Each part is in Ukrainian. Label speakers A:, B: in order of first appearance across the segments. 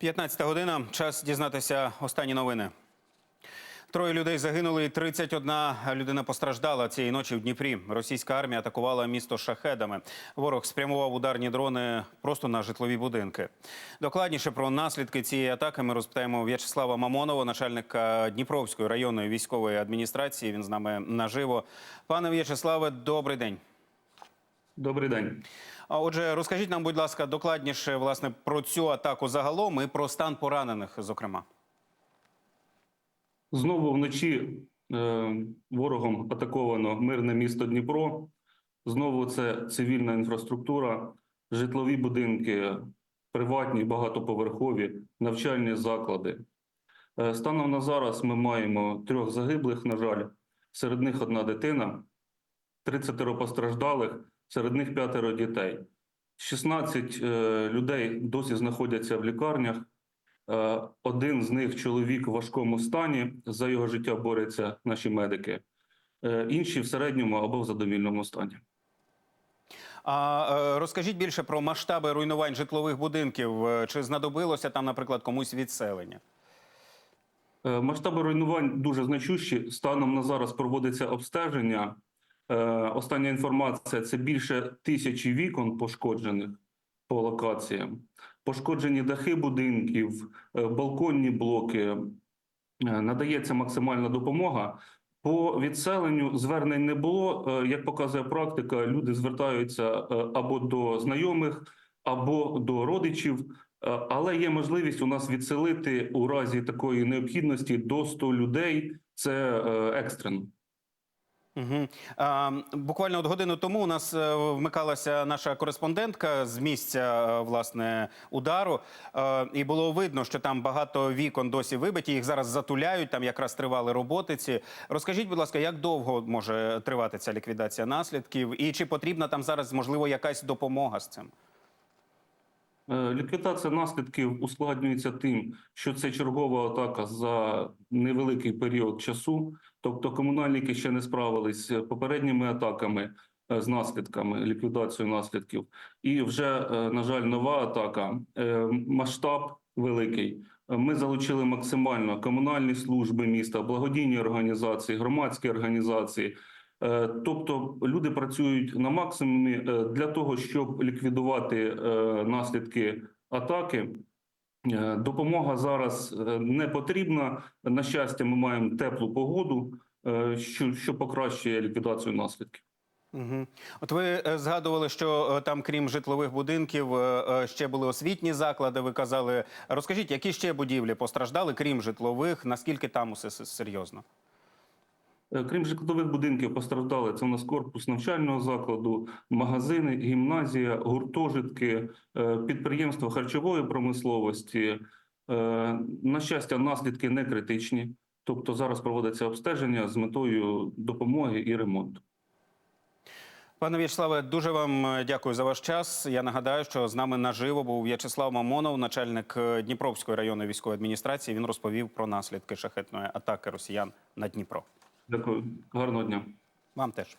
A: 15 година. Час дізнатися останні новини. Троє людей загинули, і 31 людина постраждала цієї ночі в Дніпрі. Російська армія атакувала місто шахедами. Ворог спрямував ударні дрони просто на житлові будинки. Докладніше про наслідки цієї атаки ми розпитаємо В'ячеслава Мамонова, начальника Дніпровської районної військової адміністрації. Він з нами наживо. Пане В'ячеславе, добрий день.
B: Добрий день.
A: А отже, розкажіть нам, будь ласка, докладніше власне про цю атаку загалом і про стан поранених, зокрема.
B: Знову вночі е, ворогом атаковано мирне місто Дніпро. Знову це цивільна інфраструктура, житлові будинки, приватні, багатоповерхові, навчальні заклади. Е, станом на зараз ми маємо трьох загиблих, на жаль, серед них одна дитина, 30 постраждалих, серед них п'ятеро дітей. 16 е, людей досі знаходяться в лікарнях. Е, Один з них чоловік в важкому стані. За його життя борються наші медики. Е, Інші в середньому або в задовільному стані.
A: А розкажіть більше про масштаби руйнувань житлових будинків. Чи знадобилося там, наприклад, комусь відселення?
B: Масштаби руйнувань дуже значущі. Станом на зараз проводиться обстеження. Е, Остання інформація це більше тисячі вікон пошкоджених по локаціям. Пошкоджені дахи будинків, е, балконні блоки. Е, Надається максимальна допомога. По відселенню звернень не було. Як показує практика, люди звертаються або до знайомих, або до родичів. Але є можливість у нас відселити у разі такої необхідності до 100 людей. Це екстрено.
A: Угу. А, буквально от годину тому у нас е, вмикалася наша кореспондентка з місця е, власне удару, Е, і було видно, що там багато вікон досі вибиті. Їх зараз затуляють. Там якраз тривали роботи. Ці розкажіть, будь ласка, як довго може тривати ця ліквідація наслідків, і чи потрібна там зараз можливо якась допомога з цим?
B: Е, Ліквідація наслідків ускладнюється тим, що це чергова атака за невеликий період часу. Тобто комунальники ще не справились з попередніми атаками е, з наслідками, ліквідацією наслідків. І вже, е, на жаль, нова атака, масштаб великий. Ми залучили максимально комунальні служби міста, благодійні організації, громадські організації. Е, Тобто люди працюють на максимумі е, для того, щоб ліквідувати е, наслідки атаки. Допомога зараз не потрібна. На щастя, ми маємо теплу погоду, що, що покращує ліквідацію наслідків.
A: Угу. От ви згадували, що там, крім житлових будинків, ще були освітні заклади. Ви казали. Розкажіть, які ще будівлі постраждали, крім житлових? Наскільки там усе серйозно?
B: Е, Крім житлових будинків, постраждали це у нас корпус навчального закладу, магазини, гімназія, гуртожитки, е, підприємства харчової промисловості. Е, На щастя, наслідки не критичні. Тобто зараз проводиться обстеження з метою допомоги і ремонту.
A: Пане В'ячеславе, дуже вам дякую за ваш час. Я нагадаю, що з нами наживо був В'ячеслав Мамонов, начальник Дніпровської районної військової адміністрації. Він розповів про наслідки шахетної атаки росіян на Дніпро.
B: Дякую, гарного дня.
A: Вам теж.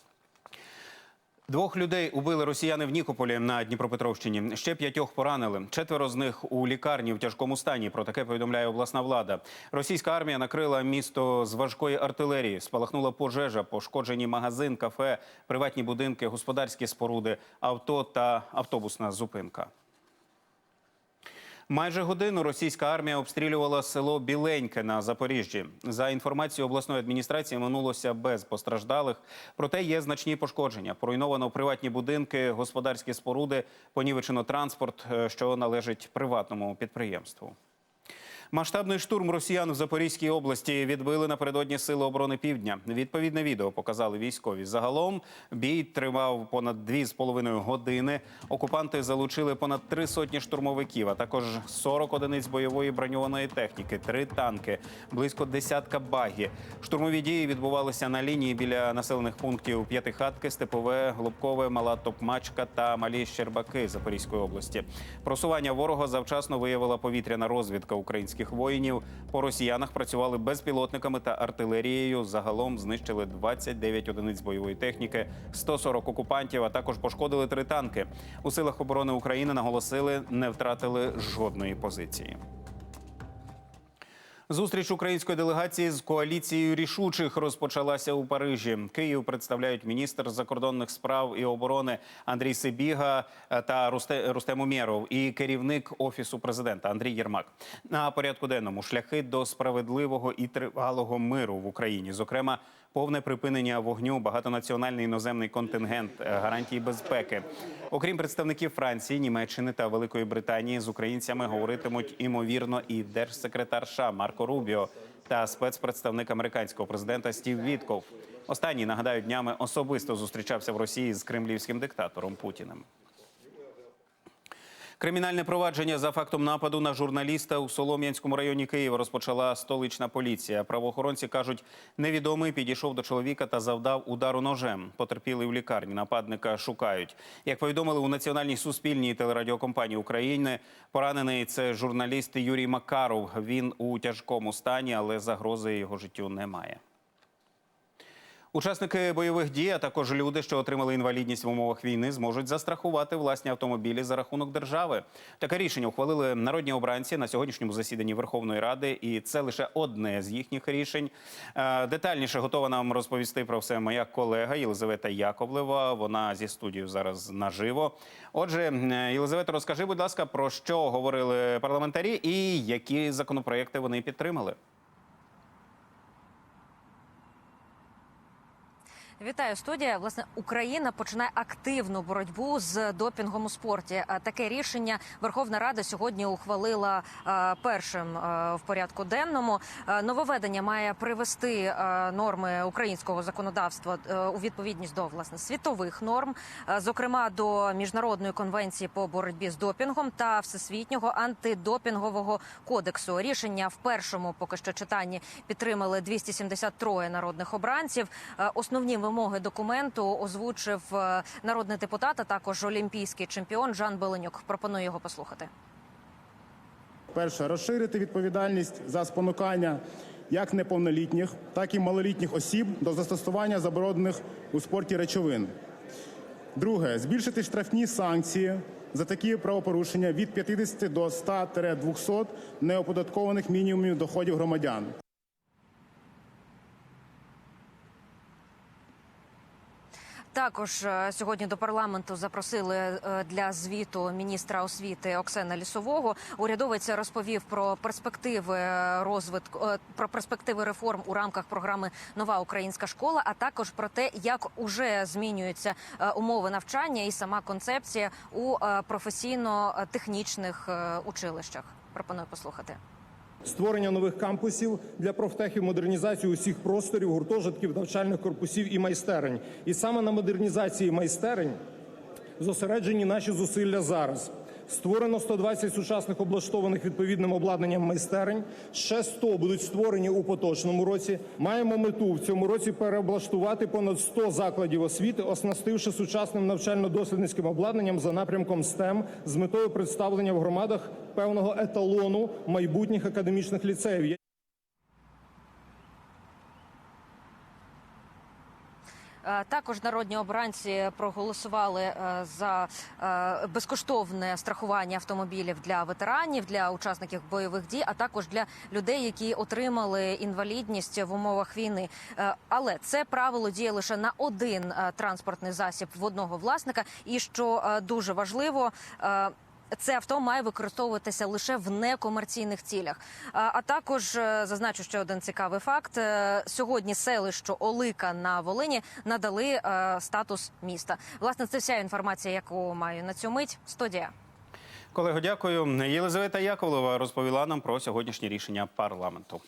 A: Двох людей убили росіяни в Нікополі на Дніпропетровщині. Ще п'ятьох поранили. Четверо з них у лікарні в тяжкому стані. Про таке повідомляє обласна влада. Російська армія накрила місто з важкої артилерії. Спалахнула пожежа, пошкоджені магазин, кафе, приватні будинки, господарські споруди, авто та автобусна зупинка. Майже годину російська армія обстрілювала село Біленьке на Запоріжжі. За інформацією обласної адміністрації, минулося без постраждалих. Проте є значні пошкодження. Поруйновано приватні будинки, господарські споруди, понівечено транспорт, е, що належить приватному підприємству. Масштабний штурм росіян в Запорізькій області відбили напередодні сили оборони Півдня. Відповідне відео показали військові. Загалом бій тривав понад дві з половиною години. Окупанти залучили понад три сотні штурмовиків, а також 40 одиниць бойової броньованої техніки, три танки, близько десятка багі. Штурмові дії відбувалися на лінії біля населених пунктів П'ятихатки, Степове, Голубкове, Мала Топмачка та Малі Щербаки Запорізької області. Просування ворога завчасно виявила повітряна розвідка українських воїнів. По росіянах працювали безпілотниками та артилерією. Загалом знищили 29 одиниць бойової техніки, 140 окупантів, а також пошкодили три танки. У силах оборони України наголосили, не втратили жодної позиції. Зустріч української делегації з коаліцією рішучих розпочалася у Парижі. Київ представляють міністр закордонних справ і оборони Андрій Сибіга е, та Русте- Рустем Умєров і керівник офісу президента Андрій Єрмак. На порядку денному шляхи до справедливого і тривалого миру в Україні, зокрема. Повне припинення вогню, багатонаціональний іноземний контингент, е, гарантії безпеки. Окрім представників Франції, Німеччини та Великої Британії, з українцями говоритимуть імовірно і держсекретар США Марко Рубіо та спецпредставник американського президента Стів Вітков. Останній нагадаю, днями особисто зустрічався в Росії з кремлівським диктатором Путіним. Кримінальне провадження за фактом нападу на журналіста у Солом'янському районі Києва розпочала столична поліція. Правоохоронці кажуть, невідомий підійшов до чоловіка та завдав удару ножем. Потерпілий в лікарні. Нападника шукають. Як повідомили у національній суспільній телерадіокомпанії України, поранений це журналіст Юрій Макаров. Він у тяжкому стані, але загрози його життю немає. Учасники бойових дій, а також люди, що отримали інвалідність в умовах війни, зможуть застрахувати власні автомобілі за рахунок держави. Таке рішення ухвалили народні обранці на сьогоднішньому засіданні Верховної Ради, і це лише одне з їхніх рішень. Е, Детальніше готова нам розповісти про все моя колега Єлизавета Яковлева. Вона зі студією зараз наживо. Отже, Єлизавета, розкажи, будь ласка, про що говорили парламентарі і які законопроекти вони підтримали.
C: Вітаю студія. Власне, Україна починає активну боротьбу з допінгом у спорті. Таке рішення Верховна Рада сьогодні ухвалила е, першим е, в порядку денному. Е, Нововведення має привести норми українського законодавства у відповідність до власне світових норм, зокрема до міжнародної конвенції по боротьбі з допінгом та всесвітнього антидопінгового кодексу. Рішення в першому поки що читанні підтримали 273 народних обранців. Основні вимоги документу озвучив е, народний депутат, а також олімпійський чемпіон Жан Беленюк. Пропоную його послухати.
D: Перше розширити відповідальність за спонукання як неповнолітніх, так і малолітніх осіб до застосування заборонених у спорті речовин. Друге збільшити штрафні санкції за такі правопорушення від 50 до 100-200 неоподаткованих мінімумів доходів громадян.
C: Також е, сьогодні до парламенту запросили е, для звіту міністра освіти Оксена Лісового. Урядовець розповів про перспективи розвитку е, про перспективи реформ у рамках програми Нова українська школа, а також про те, як уже змінюються умови навчання і сама концепція у професійно-технічних училищах. Пропоную послухати.
E: Створення нових кампусів для профтехів, модернізацію усіх просторів, гуртожитків, навчальних корпусів і майстерень. І саме на модернізації майстерень зосереджені наші зусилля зараз. Створено 120 сучасних облаштованих відповідним обладнанням майстерень. Ще 100 будуть створені у поточному році. Маємо мету в цьому році переоблаштувати понад 100 закладів освіти, оснастивши сучасним навчально-дослідницьким обладнанням за напрямком STEM з метою представлення в громадах певного еталону майбутніх академічних ліцеїв.
C: Е, Також народні обранці проголосували е, за е, безкоштовне страхування автомобілів для ветеранів, для учасників бойових дій, а також для людей, які отримали інвалідність в умовах війни. Але це правило діє лише на один транспортний засіб в одного власника. І що дуже важливо. Це авто має використовуватися лише в некомерційних цілях. А, а також е, зазначу ще один цікавий факт: Е, сьогодні селищу Олика на Волині надали е, статус міста. Власне, це вся інформація, яку маю на цю мить. Студія.
A: Колего, дякую. Єлизавета Яковлева розповіла нам про сьогоднішнє рішення парламенту.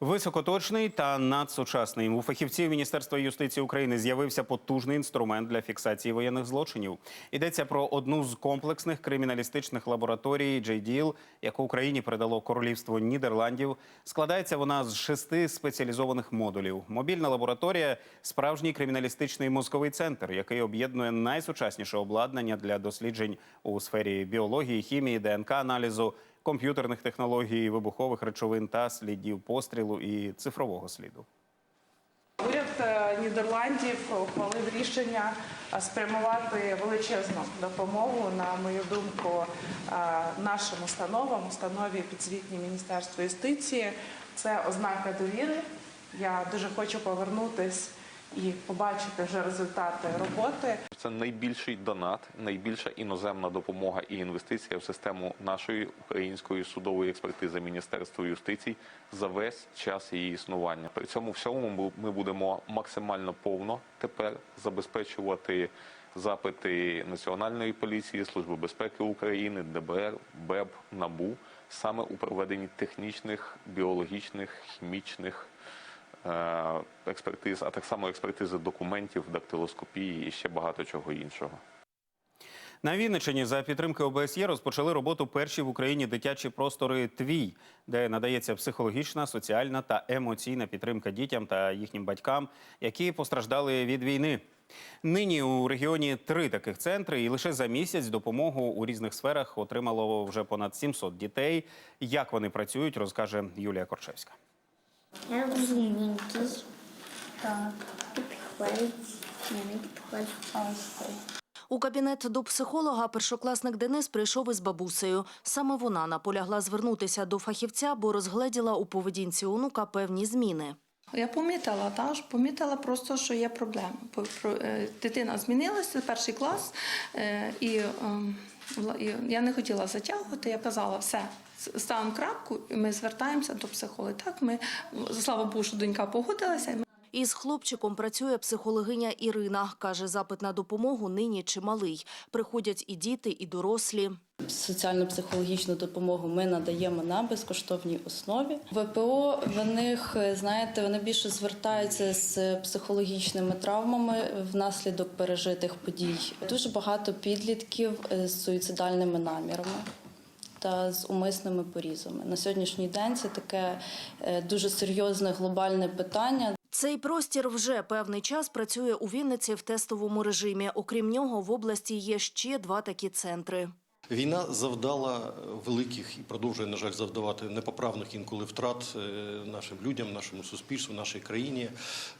A: Високоточний та надсучасний у фахівців Міністерства юстиції України з'явився потужний інструмент для фіксації воєнних злочинів. Йдеться про одну з комплексних криміналістичних лабораторій JDIL, яку Україні передало Королівство Нідерландів. Складається вона з шести спеціалізованих модулів. Мобільна лабораторія справжній криміналістичний мозковий центр, який об'єднує найсучасніше обладнання для досліджень у сфері біології, хімії, ДНК аналізу комп'ютерних технологій, вибухових речовин та слідів пострілу і цифрового сліду.
F: Уряд е, Нідерландів ухвалив рішення е, спрямувати величезну допомогу, на мою думку, е, нашим установам, установі підзвітній Міністерству юстиції. Це ознака довіри. Я дуже хочу повернутись і побачити вже результати роботи.
G: Це найбільший донат, найбільша іноземна допомога і інвестиція в систему нашої української судової експертизи Міністерства юстиції за весь час її існування. При цьому всьому ми- будемо максимально повно тепер забезпечувати запити Національної поліції, Служби безпеки України, ДБР, БЕБ, НАБУ саме у проведенні технічних, біологічних, хімічних експертиз, а так само експертизи документів, дактилоскопії і ще багато чого іншого.
A: На Вінниччині за підтримки ОБСЄ розпочали роботу перші в Україні дитячі простори Твій, де надається психологічна, соціальна та емоційна підтримка дітям та їхнім батькам, які постраждали від війни. Нині у регіоні три таких центри, і лише за місяць допомогу у різних сферах отримало вже понад 700 дітей. Як вони працюють, розкаже Юлія Корчевська.
H: Я розумненький. Так, підходить. Не підходить.
I: У кабінет до психолога першокласник Денис прийшов із бабусею. Саме вона наполягла звернутися до фахівця, бо розгледіла у поведінці онука певні зміни.
J: Я помітила, та ж помітила просто, що є проблема. По- про- е, Дитина змінилася, перший клас, е, і, ем, вла- я не хотіла затягувати. Я казала, все, ставимо крапку, і ми звертаємося до психолога. Так, ми слава Богу, що донька погодилася.
I: Із хлопчиком працює психологиня Ірина. Каже, запит на допомогу нині чималий. Приходять і діти, і дорослі.
K: Соціально-психологічну допомогу ми надаємо на безкоштовній основі. ВПО в них, знаєте, вони більше звертаються з психологічними травмами внаслідок пережитих подій. Дуже багато підлітків з суїцидальними намірами. Та з умисними порізами на сьогоднішній день це таке е, дуже серйозне глобальне питання.
I: Цей простір вже певний час працює у Вінниці в тестовому режимі. Окрім нього, в області є ще два такі центри.
L: Війна завдала великих і продовжує, на жаль, завдавати непоправних інколи втрат е, нашим людям, нашому суспільству, нашій країні.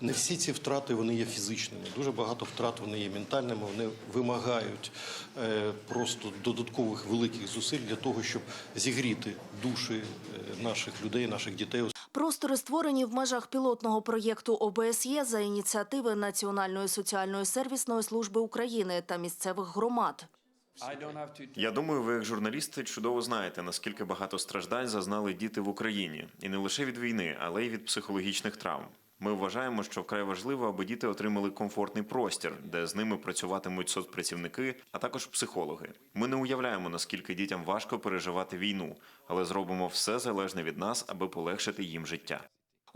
L: Не всі ці втрати вони є фізичними. Дуже багато втрат вони є ментальними. Вони вимагають е, просто додаткових великих зусиль для того, щоб зігріти душі е, наших людей, наших дітей.
I: Простори створені в межах пілотного проєкту ОБСЄ за ініціативи Національної соціальної сервісної служби України та місцевих громад.
M: Я думаю, ви як журналісти чудово знаєте, наскільки багато страждань зазнали діти в Україні, і не лише від війни, але й від психологічних травм. Ми вважаємо, що вкрай важливо, аби діти отримали комфортний простір, де з ними працюватимуть соцпрацівники, а також психологи. Ми не уявляємо, наскільки дітям важко переживати війну, але зробимо все залежне від нас, аби полегшити їм життя.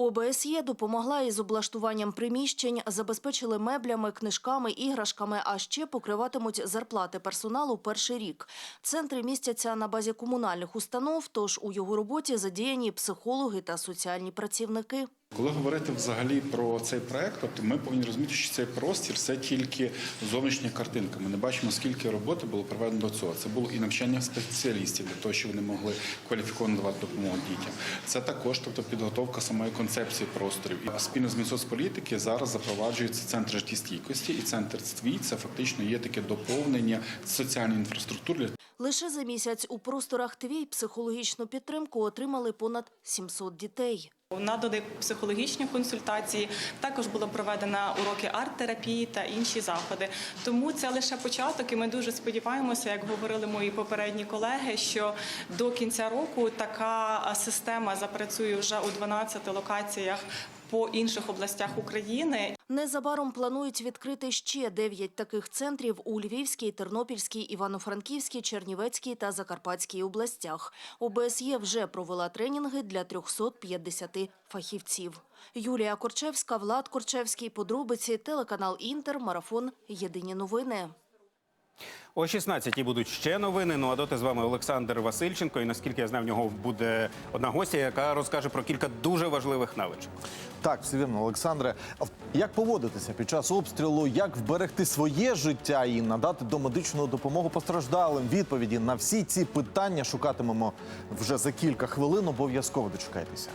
I: ОБСЄ допомогла із облаштуванням приміщень, забезпечили меблями, книжками, іграшками, а ще покриватимуть зарплати персоналу перший рік. Центри містяться на базі комунальних установ, тож у його роботі задіяні психологи та соціальні працівники.
N: Коли говорити взагалі про цей проект, тобто ми повинні розуміти, що цей простір це тільки зовнішня картинка. Ми не бачимо, скільки роботи було проведено до цього. Це було і навчання спеціалістів для того, щоб вони могли кваліфіковано давати допомогу дітям. Це також, тобто, підготовка самої концепції просторів. І спільно з Мінсоцполітики зараз запроваджується центр життєстійкості, і центр ствій це фактично є таке доповнення соціальної інфраструктури
I: Лише за місяць у просторах ТВІ психологічну підтримку отримали понад 700 дітей.
J: Надані психологічні консультації. Також було проведено уроки арт-терапії та інші заходи. Тому це лише початок, і ми дуже сподіваємося, як говорили мої попередні колеги, що до кінця року така система запрацює вже у 12 локаціях по інших областях України.
I: Незабаром планують відкрити ще дев'ять таких центрів у Львівській, Тернопільській, Івано-Франківській, Чернівецькій та Закарпатській областях. ОБСЄ вже провела тренінги для 350 фахівців. Юлія Корчевська, Влад Корчевський, подробиці, телеканал Інтер, марафон. Єдині новини.
A: О 16-й будуть ще новини. Ну а доти з вами Олександр Васильченко. І наскільки я знаю, в нього буде одна гостя, яка розкаже про кілька дуже важливих навичок.
O: Так, все вірно, Олександре. Як поводитися під час обстрілу, як вберегти своє життя і надати домедичну допомогу постраждалим? Відповіді на всі ці питання шукатимемо вже за кілька хвилин. Обов'язково дочекайтеся.